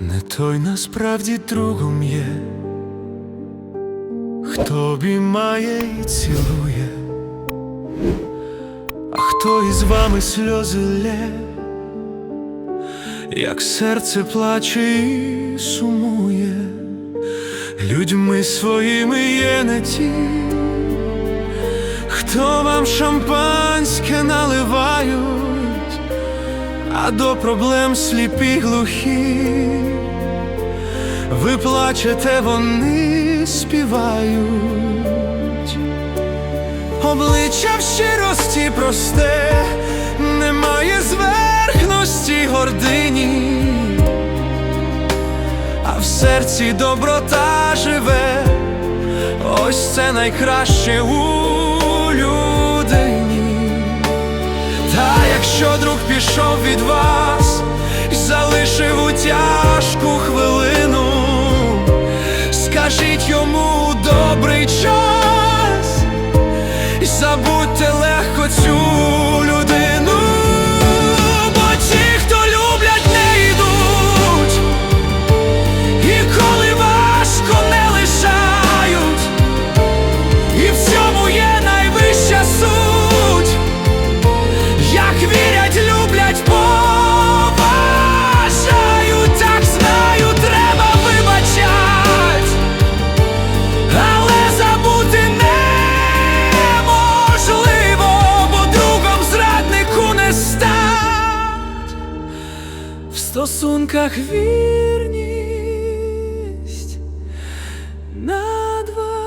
Не той насправді другом є, хто обіймає і цілує, а хто із вами сльози лє, як серце плаче і сумує, людьми своїми є не ті, хто вам шампанське наливають а до проблем сліпі глухі, ви плачете, вони співають, обличчя в щирості просте, немає зверхності гордині, а в серці доброта живе, ось це найкраще у людині. Та якщо друг пішов від вас В стосунках вірність надважлива.